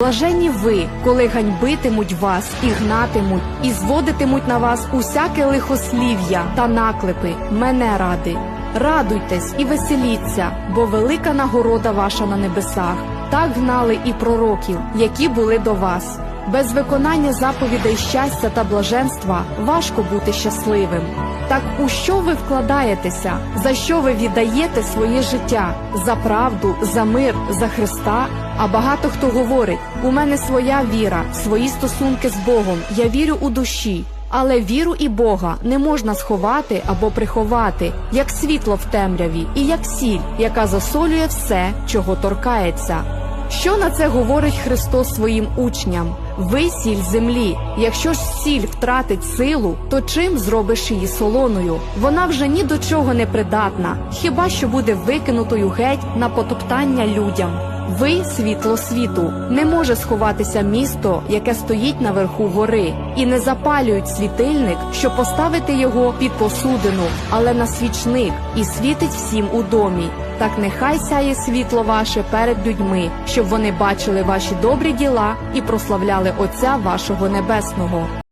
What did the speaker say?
Блаженні ви, коли ганьбитимуть вас і гнатимуть, і зводитимуть на вас усяке лихослів'я та наклепи, мене ради. Радуйтесь і веселіться, бо велика нагорода ваша на небесах. Так гнали і пророків, які були до вас. Без виконання заповідей щастя та блаженства важко бути щасливим. Так у що ви вкладаєтеся? За що ви віддаєте своє життя? За правду, за мир, за Христа? А багато хто говорить: у мене своя віра, свої стосунки з Богом. Я вірю у душі. Але віру і Бога не можна сховати або приховати, як світло в темряві, і як сіль, яка засолює все, чого торкається. Що на це говорить Христос своїм учням? Ви сіль землі. Якщо ж сіль втратить силу, то чим зробиш її солоною? Вона вже ні до чого не придатна, хіба що буде викинутою геть на потоптання людям. Ви світло світу. Не може сховатися місто, яке стоїть наверху гори, і не запалюють світильник, щоб поставити його під посудину, але на свічник і світить всім у домі. Так нехай сяє світло ваше перед людьми, щоб вони бачили ваші добрі діла і прославляли Отця вашого Небесного.